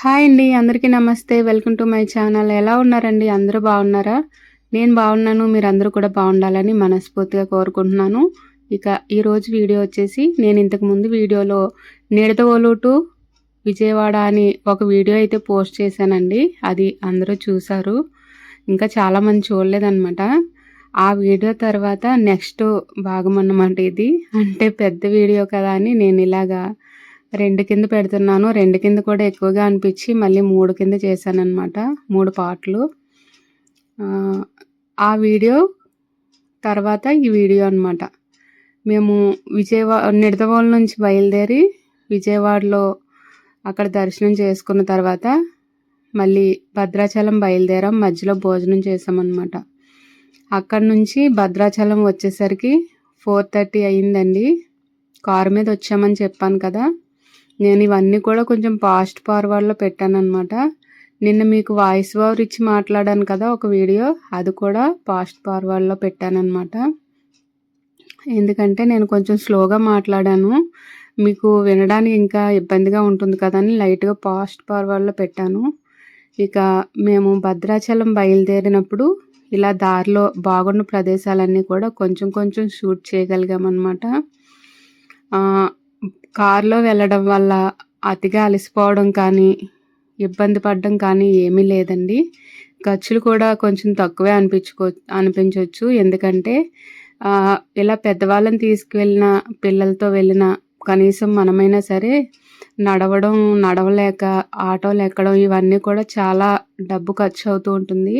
Hi అండి అందరికీ నమస్తే. Welcome to my channel. ఎలా ఉన్నారండి? అందరూ బాగున్నారా? నేను బాగున్నాను. మీరు అందరూ కూడా బాగుండాలని మనస్ఫూర్తిగా కోరుకుంటున్నాను. ఇక ఈరోజు వీడియో వచ్చేసి నేను ఇంతకుముందు వీడియోలో నిడతవోలు టు విజయవాడ అని ఒక వీడియో అయితే పోస్ట్ చేశానండి. అది అందరూ చూసారు ఇంకా చాలామంది చూడలేదన్నమాట. ఆ వీడియో తర్వాత నెక్స్ట్ భాగం అన్నమాట ఇది. అంటే పెద్ద వీడియో కదా అని నేను ఇలాగా రెండు కింద పెడుతున్నాను. రెండు కింద కూడా ఎక్కువగా అనిపించి మళ్ళీ మూడు కింద చేశానమాట మూడు పాటలు. ఆ వీడియో తర్వాత ఈ వీడియో అనమాట మేము విజయవాడ నిడదవోలు నుంచి బయలుదేరి విజయవాడలో అక్కడ దర్శనం చేసుకున్న తర్వాత మళ్ళీ భద్రాచలం బయలుదేరాం. మధ్యలో భోజనం చేసామన్నమాట అక్కడ నుంచి భద్రాచలం వచ్చేసరికి ఫోర్ థర్టీ అయిందండి. కారు మీద వచ్చామని చెప్పాను కదా. నేను ఇవన్నీ కూడా కొంచెం ఫాస్ట్ ఫార్వర్డ్లో పెట్టాను అనమాట నిన్న మీకు వాయిస్ ఓవర్ ఇచ్చి మాట్లాడాను కదా ఒక వీడియో అది కూడా ఫాస్ట్ ఫార్వర్డ్లో అనమాట ఎందుకంటే నేను కొంచెం స్లోగా మాట్లాడాను. మీకు వినడానికి ఇంకా ఇబ్బందిగా ఉంటుంది కదా అని లైట్గా ఫాస్ట్ ఫార్వర్డ్లో పెట్టాను. ఇక మేము భద్రాచలం బయలుదేరినప్పుడు ఇలా దారిలో బాగున్న ప్రదేశాలన్నీ కూడా కొంచెం కొంచెం షూట్ చేయగలిగామన్నమాట. కారులో వెళ్ళడం వల్ల అతిగా అలసిపోవడం కానీ ఇబ్బంది పడడం కానీ ఏమీ లేదండి. ఖర్చులు కూడా కొంచెం తక్కువే అనిపించుకో అనిపించవచ్చు ఎందుకంటే ఇలా పెద్దవాళ్ళని తీసుకువెళ్ళిన పిల్లలతో వెళ్ళిన కనీసం మనమైనా సరే నడవడం నడవలేక ఆటోలు ఎక్కడం ఇవన్నీ కూడా చాలా డబ్బు ఖర్చు అవుతూ ఉంటుంది.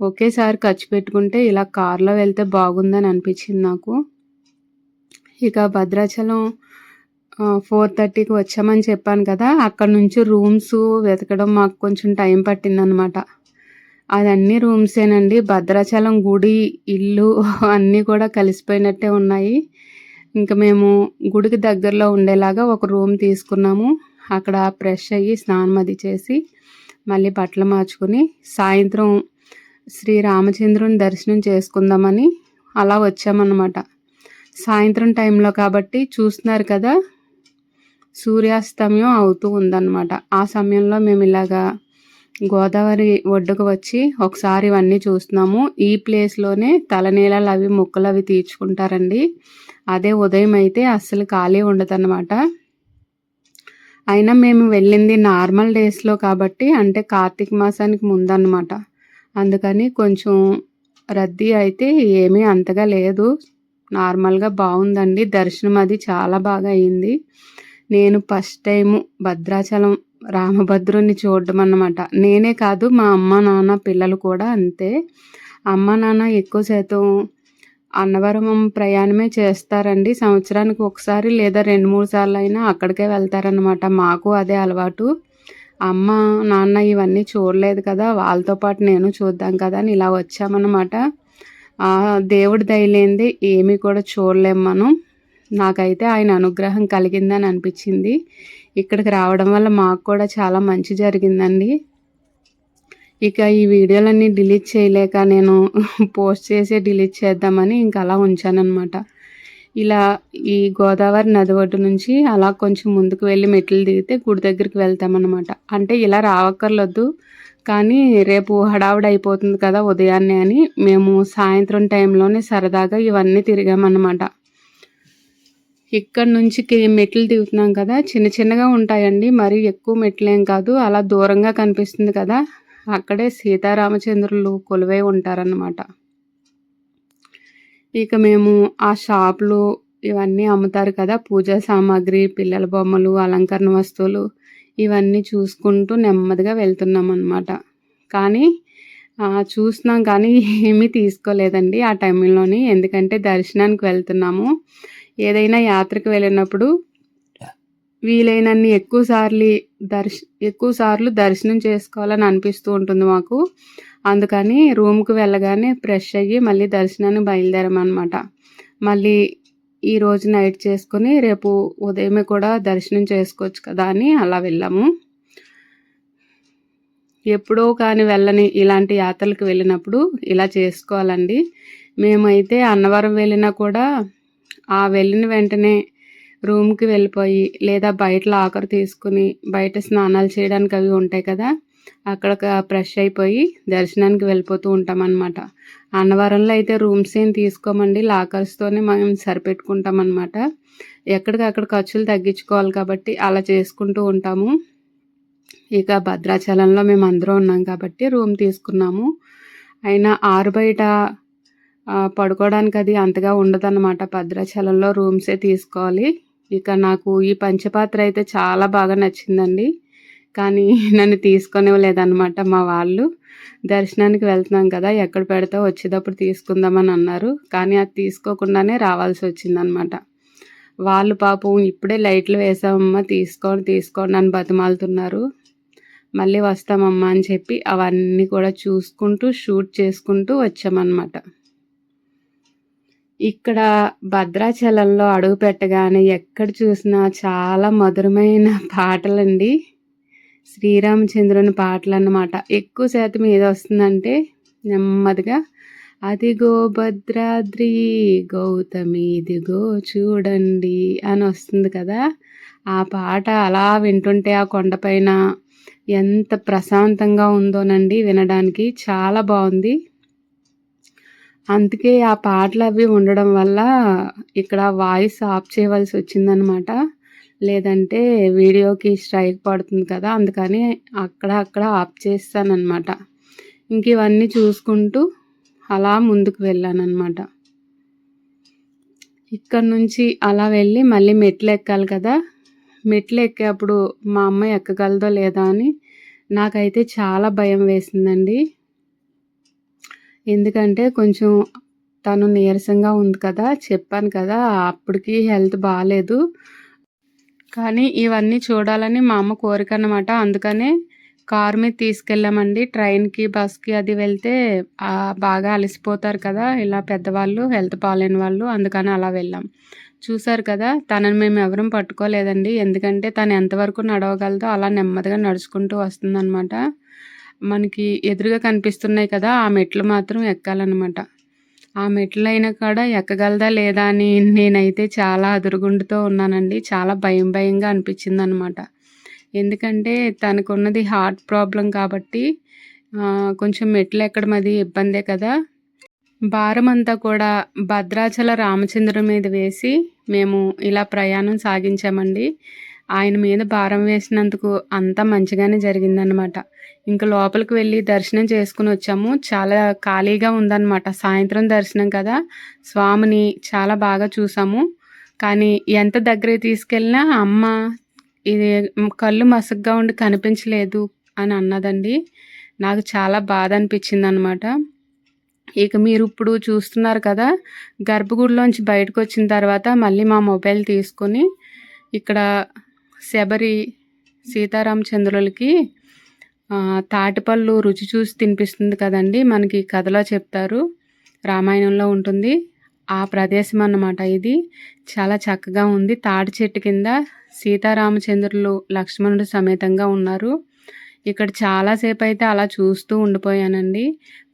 ఒకేసారి ఖర్చు పెట్టుకుంటే ఇలా కార్లో వెళ్తే బాగుందని అనిపించింది నాకు. ఇక భద్రాచలం ఫోర్ థర్టీకి వచ్చామని చెప్పాను కదా అక్కడ నుంచి రూమ్స్ వెతకడం మాకు కొంచెం టైం పట్టిందనమాట. అదన్నీ రూమ్సేనండి. భద్రాచలం గుడి ఇల్లు అన్నీ కూడా కలిసిపోయినట్టే ఉన్నాయి. ఇంకా మేము గుడికి దగ్గరలో ఉండేలాగా ఒక రూమ్ తీసుకున్నాము. అక్కడ ఫ్రెష్ అయ్యి స్నానం అది చేసి మళ్ళీ బట్టలు మార్చుకుని సాయంత్రం శ్రీ రామచంద్రుని దర్శనం చేసుకుందామని అలా వచ్చామన్నమాట. సాయంత్రం టైంలో కాబట్టి చూస్తున్నారు కదా సూర్యాస్తమయం అవుతూ ఉందన్నమాట. ఆ సమయంలో మేము ఇలాగా గోదావరి ఒడ్డుకు వచ్చి ఒకసారి ఇవన్నీ చూస్తున్నాము. ఈ ప్లేస్లోనే తలనీలలు అవి ముక్కలు అవి తీర్చుకుంటారండి. అదే ఉదయం అయితే అస్సలు ఖాళీ ఉండదన్నమాట. అయినా మేము వెళ్ళింది నార్మల్ డేస్లో కాబట్టి అంటే కార్తీక మాసానికి ముందన్నమాట. అందుకని కొంచెం రద్దీ అయితే ఏమీ అంతగా లేదు. నార్మల్గా బాగుందండి. దర్శనం అది చాలా బాగా అయింది. నేను ఫస్ట్ టైము భద్రాచలం రామభద్రుని చూడడం అన్నమాట నేనే కాదు మా అమ్మ నాన్న పిల్లలు కూడా అంతే. అమ్మ నాన్న ఎక్కువ శాతం అన్నవరం ప్రయాణమే చేస్తారండి. సంవత్సరానికి ఒకసారి లేదా రెండు మూడు సార్లు అయినా అక్కడికే వెళ్తారనమాట మాకు అదే అలవాటు. అమ్మ నాన్న ఇవన్నీ చూడలేదు కదా వాళ్ళతో పాటు నేను చూద్దాం కదా అని ఇలా వచ్చామన్నమాట. దేవుడి దయలేంది ఏమీ కూడా చూడలేము మనం. నాకైతే ఆయన అనుగ్రహం కలిగిందని అనిపించింది. ఇక్కడికి రావడం వల్ల మాకు కూడా చాలా మంచి జరిగిందండి. ఇక ఈ వీడియోలన్నీ డిలీట్ చేయలేక నేను పోస్ట్ చేసే డిలీట్ చేద్దామని ఇంకా అలా ఉంచానమాట ఇలా ఈ గోదావరి నది ఒడ్డు నుంచి అలా కొంచెం ముందుకు వెళ్ళి మెట్లు దిగితే గుడి దగ్గరికి వెళ్తామన్నమాట. అంటే ఇలా రావక్కర్లొద్దు కానీ రేపు హడావుడి అయిపోతుంది కదా ఉదయాన్నే అని మేము సాయంత్రం టైంలోనే సరదాగా ఇవన్నీ తిరిగామన్నమాట. ఇక్కడ నుంచి మెట్లు దిగుతున్నాం కదా. చిన్న చిన్నగా ఉంటాయండి. మరి ఎక్కువ మెట్లేం కాదు. అలా దూరంగా కనిపిస్తుంది కదా. అక్కడే సీతారామచంద్రులు కొలువై ఉంటారన్నమాట. ఇక మేము ఆ షాపులు ఇవన్నీ అమ్ముతారు కదా. పూజా సామాగ్రి పిల్లల బొమ్మలు అలంకరణ వస్తువులు ఇవన్నీ చూసుకుంటూ నెమ్మదిగా వెళ్తున్నాం అనమాట కానీ చూస్తున్నాం కానీ ఏమీ తీసుకోలేదండి ఆ టైంలోని. ఎందుకంటే దర్శనానికి వెళ్తున్నాము. ఏదైనా యాత్రకు వెళ్ళినప్పుడు వీలైనన్ని ఎక్కువ సార్లు దర్శ ఎక్కువ సార్లు దర్శనం చేసుకోవాలని అనిపిస్తూ ఉంటుంది మాకు. అందుకని రూమ్కి వెళ్ళగానే ఫ్రెష్ అయ్యి మళ్ళీ దర్శనాన్ని బయలుదేరమనమాట మళ్ళీ ఈరోజు నైట్ చేసుకొని రేపు ఉదయమే కూడా దర్శనం చేసుకోవచ్చు కదా అని అలా వెళ్ళాము. ఎప్పుడో కానీ వెళ్ళని ఇలాంటి యాత్రలకు వెళ్ళినప్పుడు ఇలా చేసుకోవాలండి. మేమైతే అన్నవరం వెళ్ళినా కూడా ఆ వెళ్ళిన వెంటనే రూమ్కి వెళ్ళిపోయి లేదా బయట లాకర్ తీసుకుని బయట స్నానాలు చేయడానికి అవి ఉంటాయి కదా అక్కడ ఫ్రెష్ అయిపోయి దర్శనానికి వెళ్ళిపోతూ ఉంటామన్నమాట. అన్నవరంలో అయితే రూమ్స్ ఏం తీసుకోమండి లాకర్స్తోనే మనం సరిపెట్టుకుంటామన్నమాట. ఎక్కడికక్కడ ఖర్చులు తగ్గించుకోవాలి కాబట్టి అలా చేసుకుంటూ ఉంటాము. ఇక భద్రాచలంలో మేము అందరం ఉన్నాం కాబట్టి రూమ్ తీసుకున్నాము. అయినా ఆరు బయట పడుకోవడానికి అది అంతగా ఉండదన్నమాట. భద్రాచలంలో రూమ్సే తీసుకోవాలి. ఇక నాకు ఈ పంచపాత్ర అయితే చాలా బాగా నచ్చిందండి. కానీ నన్ను తీసుకొనివ్వలేదన్నమాట మా వాళ్ళు. దర్శనానికి వెళ్తున్నాం కదా ఎక్కడ పెడితే వచ్చేటప్పుడు తీసుకుందామని అన్నారు. కానీ అది తీసుకోకుండానే రావాల్సి వచ్చిందనమాట వాళ్ళు పాపం ఇప్పుడే లైట్లు వేసామమ్మా తీసుకోండి తీసుకోండి అని బతిమాలుతున్నారు. మళ్ళీ వస్తామమ్మా అని చెప్పి అవన్నీ కూడా చూసుకుంటూ షూట్ చేసుకుంటూ వచ్చామన్నమాట. ఇక్కడ భద్రాచలంలో అడుగు పెట్టగానే ఎక్కడ చూసినా చాలా మధురమైన పాటలండి. శ్రీరామచంద్రుని పాటలు అన్నమాట ఎక్కువ శాతం ఏది వస్తుందంటే నెమ్మదిగా అదిగో భద్రాద్రి గౌతమి ఇదిగో చూడండి అని వస్తుంది కదా. ఆ పాట అలా వింటుంటే ఆ కొండపైన ఎంత ప్రశాంతంగా ఉందోనండి వినడానికి. చాలా బాగుంది. అందుకే ఆ పాటలు అవి ఉండడం వల్ల ఇక్కడ వాయిస్ ఆఫ్ చేయవలసి వచ్చిందనమాట. లేదంటే వీడియోకి స్ట్రైక్ పడుతుంది కదా అందుకని అక్కడ అక్కడ ఆఫ్ చేస్తానమాట ఇంక ఇవన్నీ చూసుకుంటూ అలా ముందుకు వెళ్ళానమాట ఇక్కడ నుంచి అలా వెళ్ళి మళ్ళీ మెట్లు ఎక్కాలి కదా. మెట్లు ఎక్కేప్పుడు మా అమ్మ ఎక్కగలదో లేదా అని నాకైతే చాలా భయం వేసిందండి. ఎందుకంటే కొంచెం తను నీరసంగా ఉంది కదా చెప్పాను కదా అప్పటికి హెల్త్ బాగాలేదు కానీ ఇవన్నీ చూడాలని మా అమ్మ కోరిక అనమాట అందుకనే కార్ మీద తీసుకెళ్ళామండి. ట్రైన్కి బస్కి అది వెళ్తే బాగా అలసిపోతారు కదా. ఇలా పెద్దవాళ్ళు హెల్త్ బాగాలేని వాళ్ళు అందుకని అలా వెళ్ళాం. చూసారు కదా తనని మేము ఎవరం పట్టుకోలేదండి. ఎందుకంటే తను ఎంతవరకు నడవగలదో అలా నెమ్మదిగా నడుచుకుంటూ వస్తుందన్నమాట. మనకి ఎదురుగా కనిపిస్తున్నాయి కదా ఆ మెట్లు మాత్రం ఎక్కాలన్నమాట. ఆ మెట్లు అయినా కూడా ఎక్కగలదా లేదా అని నేనైతే చాలా అదురుగుండుతో ఉన్నానండి. చాలా భయం భయంగా అనిపించింది అనమాట ఎందుకంటే తనకున్నది హార్ట్ ప్రాబ్లం కాబట్టి కొంచెం మెట్లు ఎక్కడం అది ఇబ్బందే కదా. భారం అంతా కూడా భద్రాచల రామచంద్రుడి మీద వేసి మేము ఇలా ప్రయాణం సాగించామండి. ఆయన మీద భారం వేసినందుకు అంతా మంచిగానే జరిగిందనమాట ఇంకా లోపలికి వెళ్ళి దర్శనం చేసుకుని వచ్చాము. చాలా ఖాళీగా ఉందన్నమాట. సాయంత్రం దర్శనం కదా. స్వామిని చాలా బాగా చూసాము. కానీ ఎంత దగ్గరికి తీసుకెళ్ళినా అమ్మ ఇది కళ్ళు మసగ్గా ఉండి కనిపించలేదు అని అన్నదండి. నాకు చాలా బాధ అనిపించింది అనమాట ఇక మీరు ఇప్పుడు చూస్తున్నారు కదా గర్భగుడిలోంచి బయటకు వచ్చిన తర్వాత మళ్ళీ మా మొబైల్ తీసుకొని ఇక్కడ శబరి సీతారామచంద్రులకి తాటిపళ్ళు రుచి చూసి తినిపిస్తుంది కదండి. మనకి కథలో చెప్తారు. రామాయణంలో ఉంటుంది. ఆ ప్రదేశం అన్నమాట ఇది. చాలా చక్కగా ఉంది. తాటి చెట్టు కింద సీతారామచంద్రులు లక్ష్మణుడు సమేతంగా ఉన్నారు. ఇక్కడ చాలాసేపు అయితే అలా చూస్తూ ఉండిపోయానండి.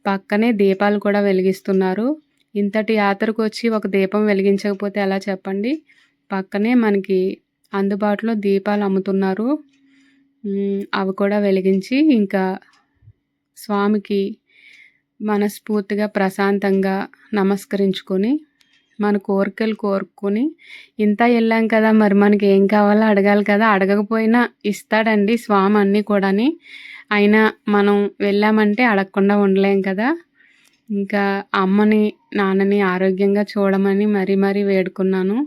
పక్కనే దీపాలు కూడా వెలిగిస్తున్నారు. ఇంతటి యాత్రకు వచ్చి ఒక దీపం వెలిగించకపోతే ఎలా చెప్పండి? పక్కనే మనకి అందుబాటులో దీపాలు అమ్ముతున్నారు. అవి కూడా వెలిగించి ఇంకా స్వామికి మనస్ఫూర్తిగా ప్రశాంతంగా నమస్కరించుకొని మన కోరికలు కోరుకొని ఇంత వెళ్ళాం కదా మరి మనకి ఏం కావాలో అడగాలి కదా అడగకపోయినా ఇస్తాడండి స్వామి అన్నీ కూడాని. అయినా మనం వెళ్ళామంటే అడగకుండా ఉండలేం కదా. ఇంకా అమ్మని నాన్నని ఆరోగ్యంగా చూడమని మరీ మరీ వేడుకున్నాను.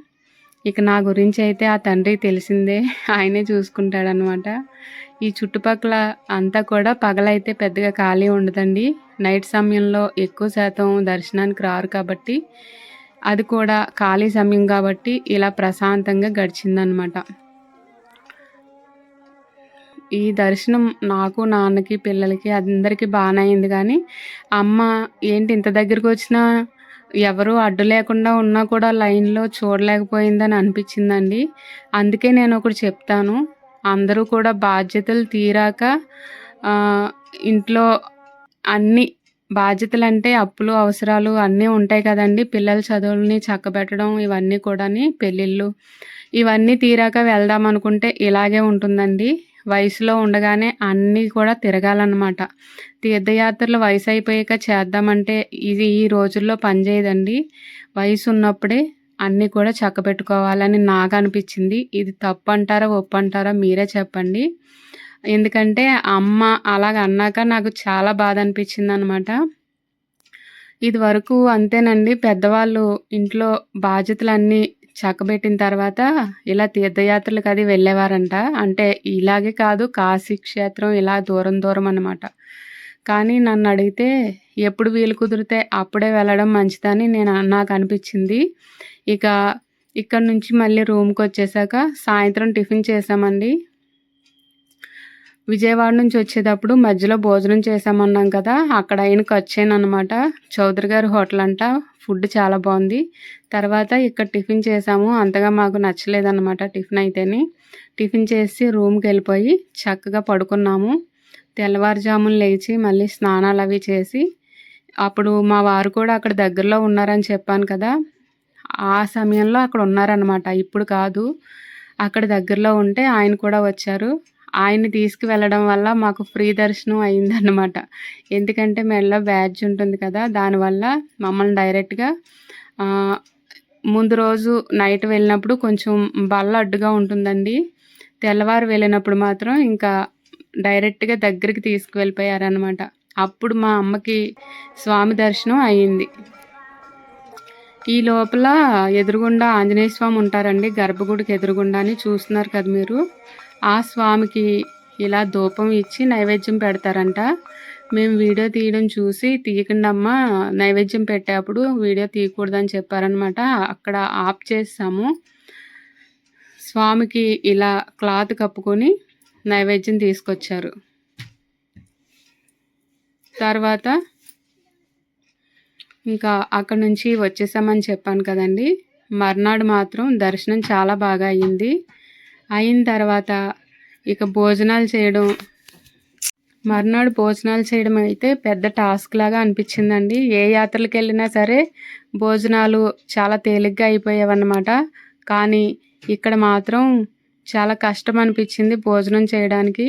ఇక నా గురించి అయితే ఆ తండ్రి తెలిసిందే. ఆయనే చూసుకుంటాడనమాట. ఈ చుట్టుపక్కల అంతా కూడా పగలైతే పెద్దగా ఖాళీ ఉండదండి. నైట్ సమయంలో ఎక్కువ శాతం దర్శనానికి రారు కాబట్టి అది కూడా ఖాళీ సమయం కాబట్టి ఇలా ప్రశాంతంగా గడిచిందనమాట. ఈ దర్శనం నాకు నాన్నకి పిల్లలకి అందరికీ బాగానే అయింది కానీ అమ్మ ఏంటి ఇంత దగ్గరికి వచ్చినా ఎవరు అడ్డు లేకుండా ఉన్నా కూడా లైన్లో చూడలేకపోయిందని అనిపించిందండి అందుకే నేను ఒకటి చెప్తాను అందరూ కూడా బాధ్యతలు తీరాక ఇంట్లో అన్నీ బాధ్యతలంటే అప్పులు, అవసరాలు అన్నీ ఉంటాయి కదండీ! పిల్లల చదువులని చక్కబెట్టడం ఇవన్నీ కూడాని పెళ్ళిళ్ళు ఇవన్నీ తీరాక వెళ్దాం అనుకుంటే ఇలాగే ఉంటుందండి. వయసులో ఉండగానే అన్నీ కూడా తిరగాలన్నమాట. తీర్థయాత్రలు వయసు అయిపోయాక చేద్దామంటే ఇది ఈ రోజుల్లో పనిచేయదండి. వయసు ఉన్నప్పుడే అన్నీ కూడా చక్కబెట్టుకోవాలని నాకు అనిపించింది. ఇది తప్పు అంటారా? ఒప్పు అంటారా? మీరే చెప్పండి. ఎందుకంటే అమ్మ అలాగ అన్నాక నాకు చాలా బాధ అనిపించిందనమాట. ఇది వరకు అంతేనండి పెద్దవాళ్ళు ఇంట్లో బాధ్యతలన్నీ చక్కబెట్టిన తర్వాత ఇలా తీర్థయాత్రలకు అది వెళ్ళేవారంట. అంటే ఇలాగే కాదు కాశీ క్షేత్రం ఇలా దూరం దూరం అనమాట. కానీ నన్ను అడిగితే ఎప్పుడు వీలు కుదిరితే అప్పుడే వెళ్ళడం మంచిదని నేను నాకు అనిపించింది. ఇక ఇక్కడ నుంచి మళ్ళీ రూమ్కి వచ్చేసాక సాయంత్రం టిఫిన్ చేసామండి. విజయవాడ నుంచి వచ్చేటప్పుడు మధ్యలో భోజనం చేసామన్నాం కదా అక్కడ ఆయన అనమాట చౌదరి గారి హోటల్ అంట ఫుడ్ చాలా బాగుంది తర్వాత ఇక్కడ టిఫిన్ చేసాము అంతగా మాకు నచ్చలేదన్నమాట టిఫిన్ అయితేనే టిఫిన్ చేసి రూమ్కి వెళ్ళిపోయి చక్కగా పడుకున్నాము తెల్లవారుజామున లేచి మళ్ళీ స్నానాలు అవి చేసి అప్పుడు మా వారు కూడా అక్కడ దగ్గరలో ఉన్నారని చెప్పాను కదా. ఆ సమయంలో అక్కడ ఉన్నారనమాట ఇప్పుడు కాదు అక్కడ దగ్గరలో ఉంటే ఆయన కూడా వచ్చారు. ఆయన్ని తీసుకువెళ్ళడం వల్ల మాకు ఫ్రీ దర్శనం అయిందన్నమాట. ఎందుకంటే మెడలో బ్యాడ్జ్ ఉంటుంది కదా దానివల్ల మమ్మల్ని డైరెక్ట్గా ముందు రోజు నైట్ వెళ్ళినప్పుడు కొంచెం బల్ల అడ్డుగా ఉంటుందండి. తెల్లవారు వెళ్ళినప్పుడు మాత్రం ఇంకా డైరెక్ట్గా దగ్గరికి తీసుకువెళ్ళిపోయారనమాట అప్పుడు మా అమ్మకి స్వామి దర్శనం అయ్యింది ఈ లోపల ఎదురుగుండా ఆంజనేయ స్వామి ఉంటారండి. గర్భగుడికి ఎదురుగుండా అని చూస్తున్నారు కదా మీరు. ఆ స్వామికి ఇలా ధూపం ఇచ్చి నైవేద్యం పెడతారంట. మేము వీడియో తీయడం చూసి తీయకుండా అమ్మ నైవేద్యం పెట్టేప్పుడు వీడియో తీయకూడదని చెప్పారనమాట అక్కడ ఆఫ్ చేస్తాము స్వామికి ఇలా క్లాత్ కప్పుకొని నైవేద్యం తీసుకొచ్చారు. తర్వాత ఇంకా అక్కడ నుంచి వచ్చేసామని చెప్పాను కదండి. మర్నాడు మాత్రం దర్శనం చాలా బాగా అయ్యింది అయిన తర్వాత ఇక భోజనాలు చేయడం మర్నాడు భోజనాలు చేయడం అయితే పెద్ద టాస్క్ లాగా అనిపించిందండి. ఏ యాత్రలకు వెళ్ళినా సరే భోజనాలు చాలా తేలిగ్గా అయిపోయావన్నమాట. కానీ ఇక్కడ మాత్రం చాలా కష్టం అనిపించింది భోజనం చేయడానికి.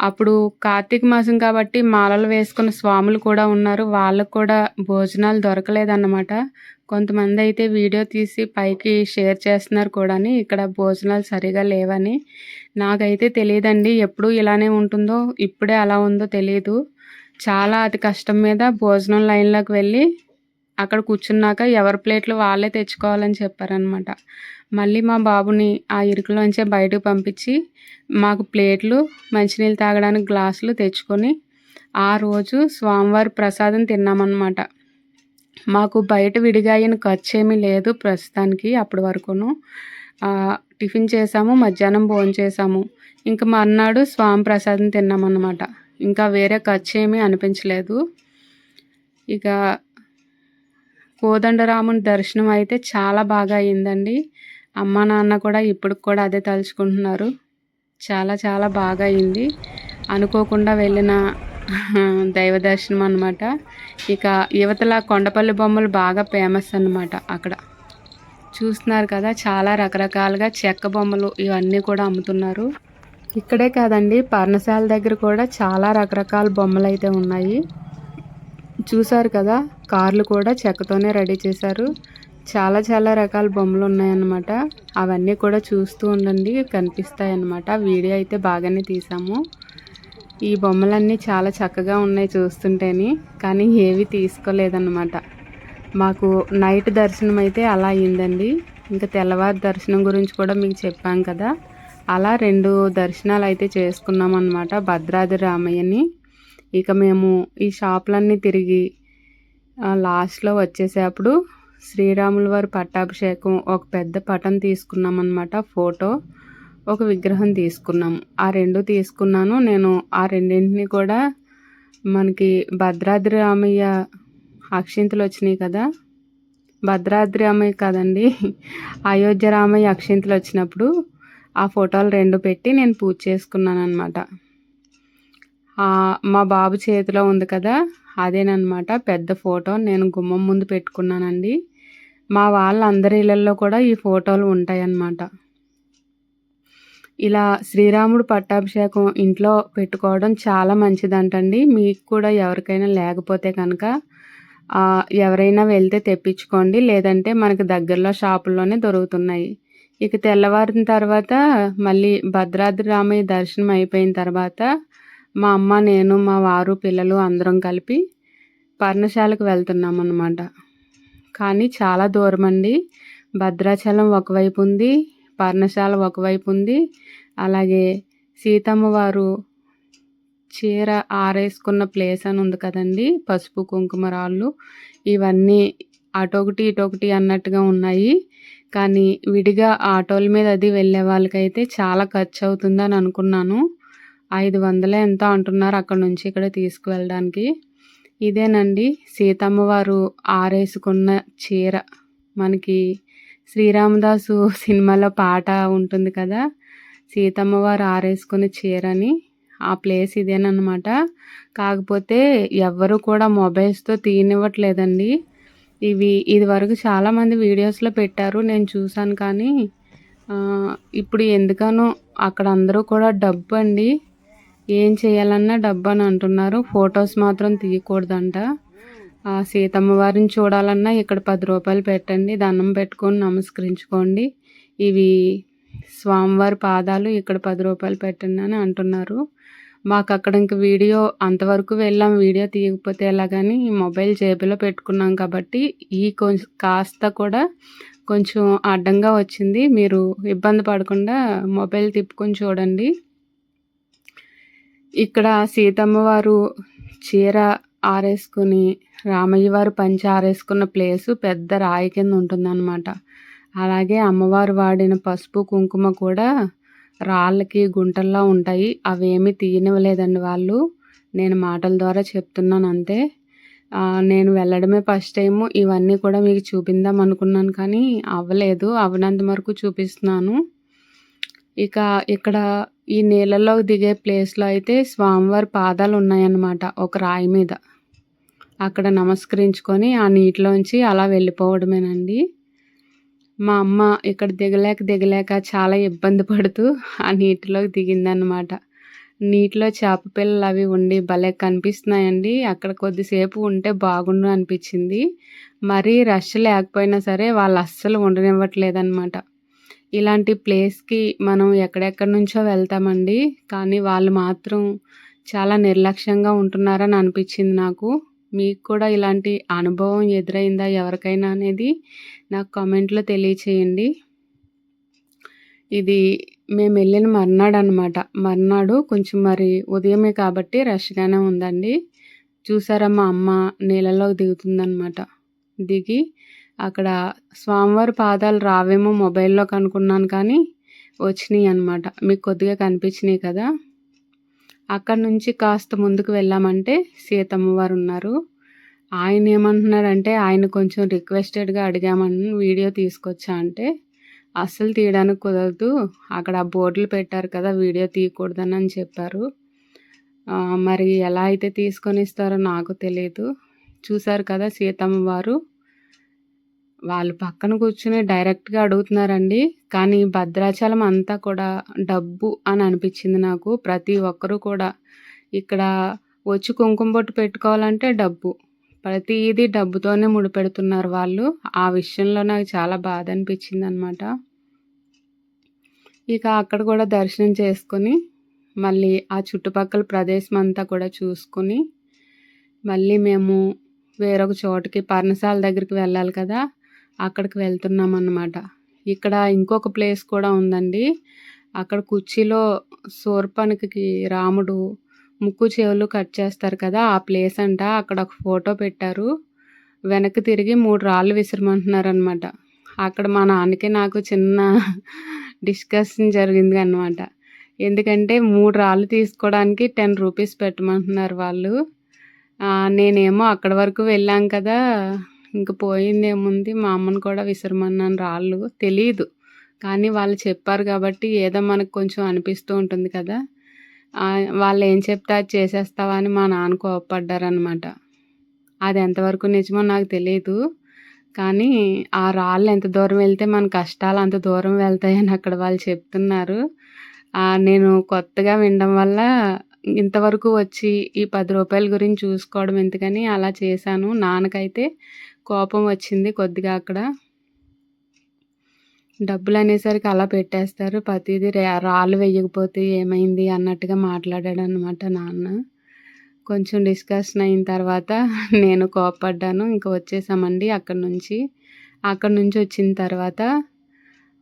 అప్పుడు కార్తీక మాసం కాబట్టి మాలలు వేసుకున్న స్వాములు కూడా ఉన్నారు. వాళ్ళకు కూడా భోజనాలు దొరకలేదన్నమాట. కొంతమంది అయితే వీడియో తీసి పైకి షేర్ చేస్తున్నారు కూడా ఇక్కడ భోజనాలు సరిగా లేవని. నాకైతే తెలియదండి ఎప్పుడు ఇలానే ఉంటుందో ఇప్పుడే అలా ఉందో తెలియదు చాలా అతి కష్టం మీద భోజనం లైన్లోకి వెళ్ళి అక్కడ కూర్చున్నాక ఎవరి ప్లేట్లు వాళ్ళే తెచ్చుకోవాలని చెప్పారనమాట మళ్ళీ మా బాబుని ఆ ఇరుకులోంచే బయటకు పంపించి మాకు ప్లేట్లు మంచినీళ్ళు తాగడానికి గ్లాసులు తెచ్చుకొని ఆ రోజు స్వామివారి ప్రసాదం తిన్నామన్నమాట. మాకు బయట విడిగా అయిన ఖర్చు ఏమీ లేదు ప్రస్తుతానికి అప్పటి వరకును. టిఫిన్ చేసాము మధ్యాహ్నం భోజనం చేసాము. ఇంకా మర్నాడు స్వామి ప్రసాదం తిన్నామన్నమాట. ఇంకా వేరే ఖర్చు ఏమీ అనిపించలేదు. ఇక కోదండరాముని దర్శనం అయితే చాలా బాగా అయిందండి అమ్మ నాన్న కూడా ఇప్పటికి కూడా అదే తలుచుకుంటున్నారు. చాలా చాలా బాగా అయింది అనుకోకుండా వెళ్ళిన దైవ దర్శనం అనమాట ఇక యువతల కొండపల్లి బొమ్మలు బాగా ఫేమస్ అనమాట అక్కడ. చూస్తున్నారు కదా చాలా రకరకాలుగా చెక్క బొమ్మలు ఇవన్నీ కూడా అమ్ముతున్నారు. ఇక్కడే కాదండి పర్ణశాల దగ్గర కూడా చాలా రకరకాల బొమ్మలు అయితే ఉన్నాయి. చూసారు కదా కార్లు కూడా చెక్కతోనే రెడీ చేశారు. చాలా చాలా రకాల బొమ్మలు ఉన్నాయన్నమాట. అవన్నీ కూడా చూస్తూ ఉండండి కనిపిస్తాయి అన్నమాట వీడియో అయితే బాగానే తీసాము. ఈ బొమ్మలన్నీ చాలా చక్కగా ఉన్నాయి చూస్తుంటేని కానీ ఏవి తీసుకోలేదన్నమాట. మాకు నైట్ దర్శనం అయితే అలా అయిందండి. ఇంకా తెల్లవారి దర్శనం గురించి కూడా మీకు చెప్పాం కదా. అలా రెండు దర్శనాలు అయితే చేసుకున్నాం అనమాట భద్రాద్రి రామయ్యని. ఇక మేము ఈ షాపులన్నీ తిరిగి లాస్ట్లో వచ్చేసేప్పుడు శ్రీరాముల వారి పట్టాభిషేకం ఒక పెద్ద పటం తీసుకున్నాం అనమాట ఫోటో. ఒక విగ్రహం తీసుకున్నాము ఆ రెండు తీసుకున్నాను. నేను ఆ రెండింటిని కూడా మనకి భద్రాద్రి రామయ్య అక్షింతలు వచ్చినాయి కదా. భద్రాద్రి రామయ్య కదండి అయోధ్య రామయ్య అక్షింతలు వచ్చినప్పుడు ఆ ఫోటోలు రెండు పెట్టి నేను పూజ చేసుకున్నాను అనమాట మా బాబు చేతిలో ఉంది కదా అదేనమాట పెద్ద ఫోటో నేను గుమ్మం ముందు పెట్టుకున్నానండి. మా వాళ్ళందరి ఇళ్ళల్లో కూడా ఈ ఫోటోలు ఉంటాయన్నమాట. ఇలా శ్రీరాముడు పట్టాభిషేకం ఇంట్లో పెట్టుకోవడం చాలా మంచిదంటండి. మీకు కూడా ఎవరికైనా లేకపోతే కనుక ఎవరైనా వెళ్తే తెప్పించుకోండి. లేదంటే మనకు దగ్గరలో షాపుల్లోనే దొరుకుతున్నాయి. ఇక తెల్లవారిన తర్వాత మళ్ళీ భద్రాద్రి రామయ్య దర్శనం అయిపోయిన తర్వాత మా అమ్మ నేను మా వారు పిల్లలు అందరం కలిపి పర్ణశాలకు వెళ్తున్నాం అన్నమాట కానీ చాలా దూరం అండి భద్రాచలం ఒకవైపు ఉంది పర్ణశాల ఒకవైపు ఉంది. అలాగే సీతమ్మ వారు చీర ఆరేసుకున్న ప్లేస్ అని ఉంది కదండి పసుపు కుంకుమ రాళ్ళు. ఇవన్నీ అటొకటి ఇటొకటి అన్నట్టుగా ఉన్నాయి. కానీ విడిగా ఆటోల మీద అది వెళ్ళే వాళ్ళకైతే చాలా ఖర్చు అవుతుందని అనుకున్నాను. ఐదు వందలే ఎంతో అంటున్నారు అక్కడ నుంచి ఇక్కడ తీసుకువెళ్ళడానికి. ఇదేనండి సీతమ్మ వారు ఆరేసుకున్న చీర. మనకి శ్రీరామదాసు సినిమాలో పాట ఉంటుంది కదా సీతమ్మ వారు ఆరేసుకున్న చీరని. ఆ ప్లేస్ ఇదేనమాట కాకపోతే ఎవ్వరు కూడా మొబైల్స్తో తీయనివ్వట్లేదండి. ఇవి ఇది వరకు చాలామంది వీడియోస్లో పెట్టారు నేను చూశాను కానీ ఇప్పుడు ఎందుకనో అక్కడ అందరూ కూడా డబ్బు అండి. ఏం చేయాలన్నా డబ్బు అని అంటున్నారు. ఫొటోస్ మాత్రం తీయకూడదంట. ఆ సీతమ్మ వారిని చూడాలన్నా ఇక్కడ పది రూపాయలు పెట్టండి దండం పెట్టుకొని నమస్కరించుకోండి. ఇవి స్వామివారి పాదాలు ఇక్కడ పది రూపాయలు పెట్టండి అని అంటున్నారు. మాకు అక్కడ ఇంక వీడియో అంతవరకు వెళ్ళాం వీడియో తీయకపోతే ఎలాగని మొబైల్ జేబులో పెట్టుకున్నాం కాబట్టి ఈ కొంచెం కాస్త కూడా కొంచెం అడ్డంగా వచ్చింది. మీరు ఇబ్బంది పడకుండా మొబైల్ తిప్పుకొని చూడండి. ఇక్కడ సీతమ్మ వారు చీర ఆరేసుకుని రామయ్య వారు పంచి ఆరేసుకున్న ప్లేసు పెద్ద రాయి కింద ఉంటుందన్నమాట. అలాగే అమ్మవారు వాడిన పసుపు కుంకుమ కూడా రాళ్ళకి గుంటల్లో ఉంటాయి. అవేమీ తీయనివ్వలేదండి వాళ్ళు. నేను మాటల ద్వారా చెప్తున్నాను అంతే. నేను వెళ్ళడమే ఫస్ట్ టైము ఇవన్నీ కూడా మీకు చూపిందాం అనుకున్నాను కానీ అవ్వలేదు. అవనంత వరకు చూపిస్తున్నాను. ఇక ఇక్కడ ఈ నీళ్ళలో దిగే ప్లేస్లో అయితే స్వామివారి పాదాలు ఉన్నాయన్నమాట ఒక రాయి మీద. అక్కడ నమస్కరించుకొని ఆ నీటిలోంచి అలా వెళ్ళిపోవడమేనండి. మా అమ్మ ఇక్కడ దిగలేక దిగలేక చాలా ఇబ్బంది పడుతూ ఆ నీటిలోకి దిగిందనమాట నీటిలో చేప పిల్లలు అవి ఉండి భలే కనిపిస్తున్నాయండి. అక్కడ కొద్దిసేపు ఉంటే బాగుండు అనిపించింది. మరీ రష్ లేకపోయినా సరే వాళ్ళు అస్సలు ఉండనివ్వట్లేదన్నమాట. ఇలాంటి ప్లేస్కి మనం ఎక్కడెక్కడి నుంచో వెళ్తామండి. కానీ వాళ్ళు మాత్రం చాలా నిర్లక్ష్యంగా ఉంటున్నారని అనిపించింది నాకు. మీకు కూడా ఇలాంటి అనుభవం ఎదురైందా ఎవరికైనా అనేది నాకు కామెంట్లో తెలియచేయండి. ఇది మేము వెళ్ళిన మర్నాడు అనమాట మర్నాడు కొంచెం మరి ఉదయమే కాబట్టి రష్గానే ఉందండి. చూసారా మా అమ్మ నీళ్ళలోకి దిగుతుందనమాట దిగి అక్కడ స్వామివారి పాదాలు రావేమో మొబైల్లో కనుక్కున్నాను కానీ వచ్చినాయి అనమాట మీకు కొద్దిగా కనిపించినాయి కదా. అక్కడ నుంచి కాస్త ముందుకు వెళ్ళామంటే సీతమ్మ వారు ఉన్నారు. ఆయన ఏమంటున్నారంటే ఆయన కొంచెం రిక్వెస్టెడ్గా అడిగామని వీడియో తీసుకొచ్చా అంటే అస్సలు తీయడానికి కుదరదు. అక్కడ బోర్డులు పెట్టారు కదా వీడియో తీయకూడదని అని చెప్పారు. మరి ఎలా అయితే తీసుకొని ఇస్తారో నాకు తెలియదు చూశారు కదా సీతమ్మ వారు? వాళ్ళు పక్కన కూర్చుని డైరెక్ట్గా అడుగుతున్నారండి. కానీ భద్రాచలం అంతా కూడా డబ్బు అని అనిపించింది నాకు. ప్రతి ఒక్కరూ కూడా ఇక్కడ వచ్చి కుంకుమ బొట్టు పెట్టుకోవాలంటే డబ్బు. ప్రతిదీ డబ్బుతోనే ముడిపెడుతున్నారు వాళ్ళు. ఆ విషయంలో నాకు చాలా బాధ అనిపించింది అనమాట ఇక అక్కడ కూడా దర్శనం చేసుకొని మళ్ళీ ఆ చుట్టుపక్కల ప్రదేశం అంతా కూడా చూసుకొని మళ్ళీ మేము వేరొక చోటకి పర్ణశాల దగ్గరికి వెళ్ళాలి కదా. అక్కడికి వెళ్తున్నాం అన్నమాట ఇక్కడ ఇంకొక ప్లేస్ కూడా ఉందండి. అక్కడ కుర్చీలో సూర్పణకి రాముడు ముక్కు చెవులు కట్ చేస్తారు కదా ఆ ప్లేస్ అంట. అక్కడ ఒక ఫోటో పెట్టారు. వెనక్కి తిరిగి మూడు రాళ్ళు విసిరమంటున్నారు అనమాట అక్కడ మా నాన్నకి నాకు చిన్న డిస్కషన్ జరిగింది అనమాట ఎందుకంటే మూడు రాళ్ళు తీసుకోవడానికి టెన్ రూపీస్ పెట్టమంటున్నారు వాళ్ళు. నేనేమో అక్కడ వరకు వెళ్ళాం కదా ఇంక పోయింది ఏముంది మా అమ్మని కూడా విసరమన్నాను. రాళ్ళు తెలియదు కానీ వాళ్ళు చెప్పారు కాబట్టి ఏదో మనకు కొంచెం అనిపిస్తూ ఉంటుంది కదా. వాళ్ళు ఏం చెప్తే అది చేసేస్తావా అని మా నాన్న కోపడ్డారనమాట అది ఎంతవరకు నిజమో నాకు తెలియదు కానీ ఆ రాళ్ళు ఎంత దూరం వెళ్తే మన కష్టాలు అంత దూరం వెళ్తాయని అక్కడ వాళ్ళు చెప్తున్నారు. నేను కొత్తగా వినడం వల్ల ఇంతవరకు వచ్చి ఈ పది రూపాయల గురించి చూసుకోవడం ఎందుకని అలా చేశాను. నాన్నకైతే కోపం వచ్చింది కొద్దిగా అక్కడ. డబ్బులు అనేసరికి అలా పెట్టేస్తారు. ప్రతిదీ రాళ్ళు వేయకపోతే ఏమైంది అన్నట్టుగా మాట్లాడాడు అనమాట నాన్న. కొంచెం డిస్కషన్ అయిన తర్వాత నేను కోపడ్డాను ఇంకా వచ్చేసామండి అక్కడి నుంచి. అక్కడి నుంచి వచ్చిన తర్వాత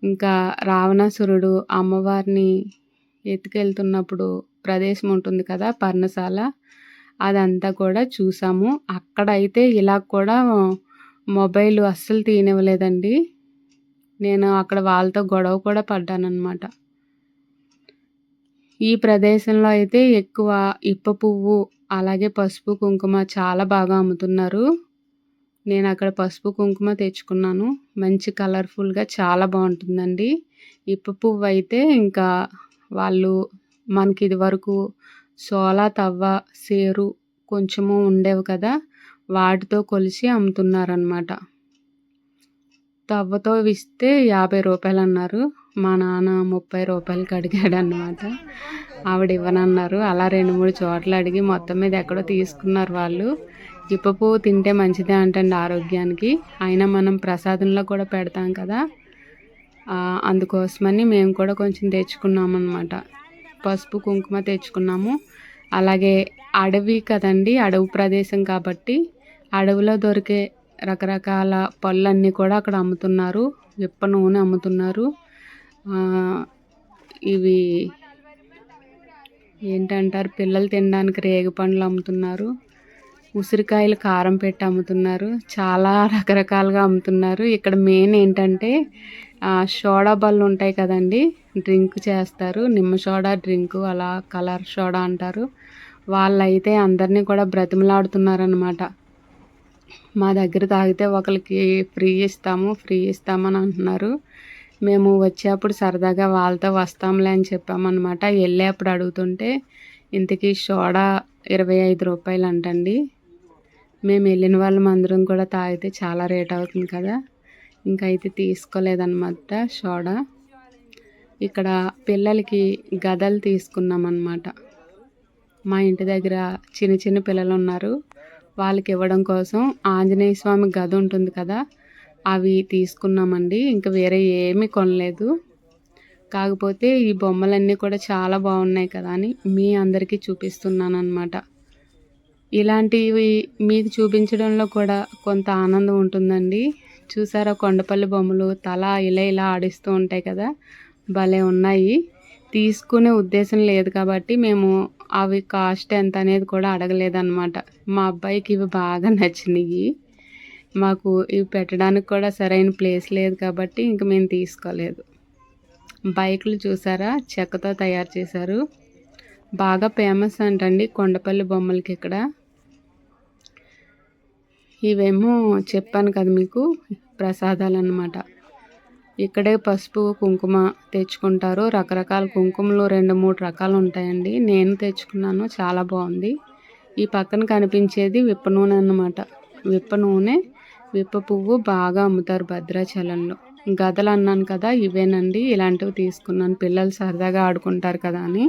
ఇంకా రావణాసురుడు అమ్మవారిని ఎత్తుకెళ్తున్నప్పుడు ప్రదేశం ఉంటుంది కదా పర్ణశాల. అదంతా కూడా చూసాము. అక్కడైతే ఇలా కూడా మొబైల్ అస్సలు తీయనివ్వలేదండి నేను అక్కడ వాళ్ళతో గొడవ కూడా పడ్డానమాట ఈ ప్రదేశంలో అయితే ఎక్కువ ఇప్ప పువ్వు అలాగే పసుపు కుంకుమ చాలా బాగా అమ్ముతున్నారు. నేను అక్కడ పసుపు కుంకుమ తెచ్చుకున్నాను. మంచి కలర్ఫుల్గా చాలా బాగుంటుందండి. ఇప్ప పువ్వు అయితే ఇంకా వాళ్ళు మనకి ఇది వరకు సోలా తవ్వ సేరు కొంచెము ఉండేవి కదా. వాటితో కొలిసి అమ్ముతున్నారనమాట తవ్వతో ఇస్తే యాభై రూపాయలు అన్నారు మా నాన్న ముప్పై రూపాయలకి అడిగాడు అనమాట ఆవిడ ఇవ్వనన్నారు అలా రెండు మూడు చోట్ల అడిగి మొత్తం మీద ఎక్కడో తీసుకున్నారు వాళ్ళు. ఇప్పపు తింటే మంచిదే అంటండి ఆరోగ్యానికి. అయినా మనం ప్రసాదంలో కూడా పెడతాం కదా. అందుకోసమని మేము కూడా కొంచెం తెచ్చుకున్నాం అనమాట పసుపు కుంకుమ తెచ్చుకున్నాము. అలాగే అడవి కదండి అడవి ప్రదేశం కాబట్టి అడవిలో దొరికే రకరకాల పళ్ళన్నీ కూడా అక్కడ అమ్ముతున్నారు. విప్ప నూనె అమ్ముతున్నారు. ఇవి ఏంటంటారు? పిల్లలు తినడానికి రేగి పండ్లు అమ్ముతున్నారు. ఉసిరికాయలు కారం పెట్టి అమ్ముతున్నారు. చాలా రకరకాలుగా అమ్ముతున్నారు. ఇక్కడ మెయిన్ ఏంటంటే సోడా బళ్ళు ఉంటాయి కదండి. డ్రింక్ చేస్తారు. నిమ్మ సోడా డ్రింకు అలా కలర్ సోడా అంటారు. వాళ్ళైతే అందరినీ కూడా బ్రతిమలాడుతున్నారనమాట మా దగ్గర తాగితే ఒకరికి ఫ్రీ ఇస్తాము ఫ్రీ ఇస్తామని అంటున్నారు. మేము వచ్చేప్పుడు సరదాగా వాళ్ళతో వస్తాంలే అని చెప్పామన్నమాట. వెళ్ళేప్పుడు అడుగుతుంటే ఇంతకీ సోడా ఇరవై ఐదు రూపాయలు అంటండి మేము వెళ్ళిన వాళ్ళం అందరం కూడా తాగితే చాలా రేట్ అవుతుంది కదా. ఇంకైతే తీసుకోలేదన్నమాట సోడా. ఇక్కడ పిల్లలకి గదలు తీసుకున్నాం అన్నమాట మా ఇంటి దగ్గర చిన్న చిన్న పిల్లలు ఉన్నారు వాళ్ళకి ఇవ్వడం కోసం ఆంజనేయ స్వామి గది ఉంటుంది కదా అవి తీసుకున్నామండి. ఇంకా వేరే ఏమీ కొనలేదు. కాకపోతే ఈ బొమ్మలన్నీ కూడా చాలా బాగున్నాయి కదా అని మీ అందరికీ చూపిస్తున్నాను అనమాట ఇలాంటివి మీకు చూపించడంలో కూడా కొంత ఆనందం ఉంటుందండి. చూసారా కొండపల్లి బొమ్మలు తల ఇలా ఇలా ఆడిస్తూ ఉంటాయి కదా భలే ఉన్నాయి. తీసుకునే ఉద్దేశం లేదు కాబట్టి మేము అవి కాస్ట్ ఎంత అనేది కూడా అడగలేదన్నమాట. మా అబ్బాయికి ఇవి బాగా నచ్చినాయి. మాకు ఇవి పెట్టడానికి కూడా సరైన ప్లేస్ లేదు కాబట్టి ఇంక మేము తీసుకోలేదు. బైకులు చూసారా? చెక్కతో తయారు చేశారు. బాగా ఫేమస్ అంటండి కొండపల్లి బొమ్మలకి ఇక్కడ. ఇవేమో చెప్పాను కదా మీకు ప్రసాదాలు అన్నమాట. ఇక్కడే పసుపు కుంకుమ తెచ్చుకుంటారు. రకరకాల కుంకుమలు రెండు మూడు రకాలు ఉంటాయండి. నేను తెచ్చుకున్నాను. చాలా బాగుంది. ఈ పక్కన కనిపించేది విప్ప నూనె అన్నమాట. విప్ప నూనె విప్ప పువ్వు బాగా అమ్ముతారు భద్రాచలంలో. గదలు అన్నాను కదా ఇవేనండి. ఇలాంటివి తీసుకున్నాను. పిల్లలు సరదాగా ఆడుకుంటారు కదా అని.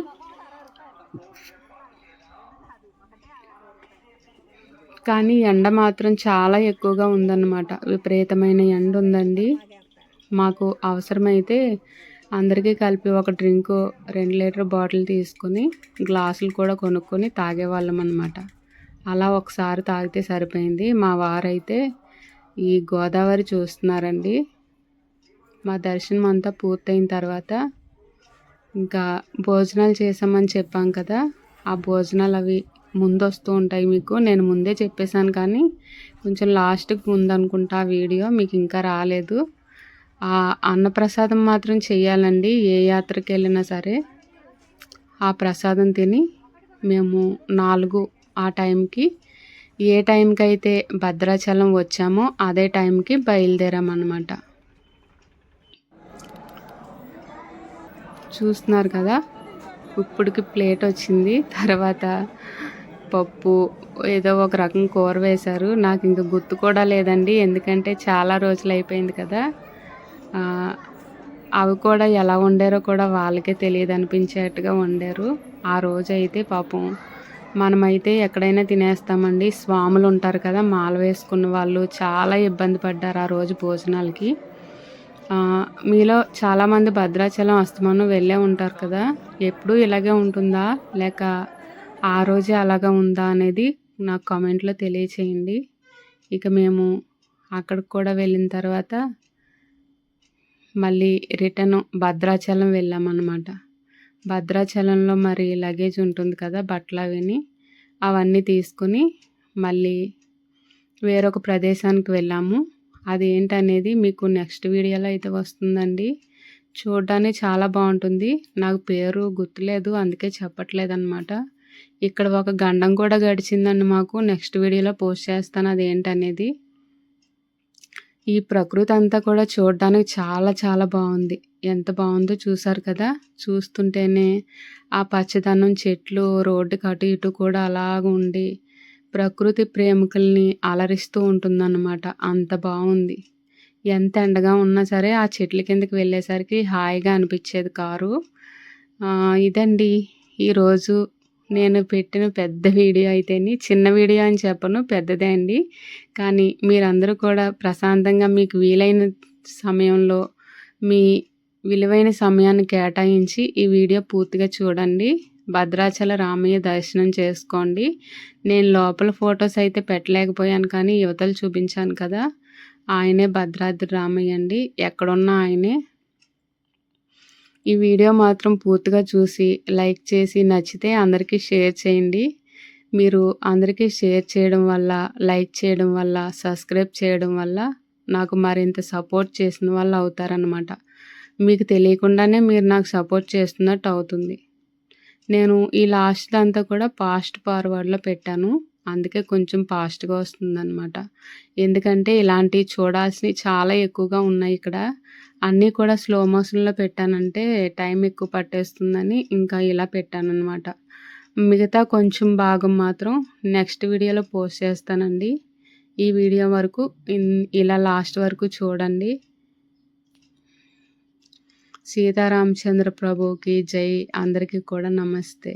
కానీ ఎండ మాత్రం చాలా ఎక్కువగా ఉందన్నమాట. విపరీతమైన ఎండ ఉందండి మాకు అవసరమైతే అందరికీ కలిపి ఒక డ్రింకు రెండు లీటర్ బాటిల్ తీసుకొని గ్లాసులు కూడా కొనుక్కొని తాగేవాళ్ళం అనమాట అలా ఒకసారి తాగితే సరిపోయింది. మా వారైతే ఈ గోదావరి చూస్తున్నారండి. మా దర్శనం అంతా పూర్తయిన తర్వాత ఇంకా భోజనాలు చేసామని చెప్పాం కదా ఆ భోజనాలు అవి ముందు వస్తూ ఉంటాయి మీకు. నేను ముందే చెప్పేశాను కానీ కొంచెం లాస్ట్కి ముందు అనుకుంటా ఆ వీడియో మీకు ఇంకా రాలేదు. ఆ అన్నప్రసాదం మాత్రం చేయాలండి ఏ యాత్రకి వెళ్ళినా సరే ఆ ప్రసాదం తిని మేము నాలుగు ఆ టైంకి ఏ టైంకి అయితే భద్రాచలం వచ్చామో అదే టైంకి బయలుదేరామన్నమాట. చూస్తున్నారు కదా ఇప్పటికి ప్లేట్ వచ్చింది. తర్వాత పప్పు ఏదో ఒక రకం కూర వేశారు. నాకు ఇంకా గుర్తు కూడా లేదండి. ఎందుకంటే చాలా రోజులు అయిపోయింది కదా. అవి కూడా ఎలా వండారో కూడా వాళ్ళకే తెలియదు అనిపించేట్టుగా వండారు. ఆ రోజు అయితే పాపం మనమైతే ఎక్కడైనా తినేస్తామండి. స్వాములు ఉంటారు కదా మాల వేసుకున్న వాళ్ళు చాలా ఇబ్బంది పడ్డారు ఆ రోజు భోజనాలకి. మీలో చాలామంది భద్రాచలం అస్తమానం వెళ్ళే ఉంటారు కదా ఎప్పుడూ ఇలాగే ఉంటుందా? లేక ఆ రోజే అలాగా ఉందా అనేది నాకు కామెంట్లో తెలియచేయండి. ఇక మేము అక్కడికి కూడా వెళ్ళిన తర్వాత మళ్ళీ రిటర్న్ భద్రాచలం వెళ్ళామన్నమాట. భద్రాచలంలో మరి లగేజ్ ఉంటుంది కదా బట్టలు అవిని అవన్నీ తీసుకుని మళ్ళీ వేరొక ప్రదేశానికి వెళ్ళాము. అది ఏంటనేది మీకు నెక్స్ట్ వీడియోలో అయితే వస్తుందండి. చూడడానికి చాలా బాగుంటుంది. నాకు పేరు గుర్తులేదు అందుకే చెప్పట్లేదు అనమాట ఇక్కడ ఒక గండం కూడా గడిచిందండి మాకు. నెక్స్ట్ వీడియోలో పోస్ట్ చేస్తాను అది ఏంటనేది ఈ ప్రకృతి అంతా కూడా చూడడానికి చాలా చాలా బాగుంది. ఎంత బాగుందో చూసారు కదా? చూస్తుంటేనే ఆ పచ్చదనం చెట్లు రోడ్డుకి అటు ఇటు కూడా అలాగ ఉండి ప్రకృతి ప్రేమికుల్ని అలరిస్తూ ఉంటుందన్నమాట. అంత బాగుంది. ఎంత ఎండగా ఉన్నా సరే ఆ చెట్ల కిందకి వెళ్ళేసరికి హాయిగా అనిపించేది కారు. ఇదండి. ఈరోజు నేను పెట్టిన పెద్ద వీడియో అయితేని చిన్న వీడియో అని చెప్పను పెద్దదే అండి. కానీ మీరందరూ కూడా ప్రశాంతంగా మీకు వీలైన సమయంలో మీ విలువైన సమయాన్ని కేటాయించి ఈ వీడియో పూర్తిగా చూడండి. భద్రాచల రామయ్య దర్శనం చేసుకోండి. నేను లోపల ఫొటోస్ అయితే పెట్టలేకపోయాను కానీ యువతలు చూపించాను కదా. ఆయనే భద్రాద్రి రామయ్య అండి. ఎక్కడున్నా ఆయనే. ఈ వీడియో మాత్రం పూర్తిగా చూసి లైక్ చేసి నచ్చితే అందరికీ షేర్ చేయండి. మీరు అందరికీ షేర్ చేయడం వల్ల లైక్ చేయడం వల్ల సబ్స్క్రైబ్ చేయడం వల్ల నాకు మరింత సపోర్ట్ చేసిన వాళ్ళు అవుతారనమాట మీకు తెలియకుండానే మీరు నాకు సపోర్ట్ చేస్తున్నట్టు అవుతుంది. నేను ఈ లాస్ట్ అంతా కూడా పాస్ట్ ఫార్వర్డ్లో పెట్టాను. అందుకే కొంచెం ఫాస్ట్గా వస్తుందన్నమాట. ఎందుకంటే ఇలాంటివి చూడాల్సినవి చాలా ఎక్కువగా ఉన్నాయి ఇక్కడ. అన్నీ కూడా స్లో మోషన్లో పెట్టానంటే టైం ఎక్కువ పట్టేస్తుందని ఇంకా ఇలా పెట్టానన్నమాట. మిగతా కొంచెం భాగం మాత్రం నెక్స్ట్ వీడియోలో పోస్ట్ చేస్తానండి. ఈ వీడియో వరకు ఇలా లాస్ట్ వరకు చూడండి. సీతారామచంద్ర ప్రభుకి జై. అందరికీ కూడా నమస్తే.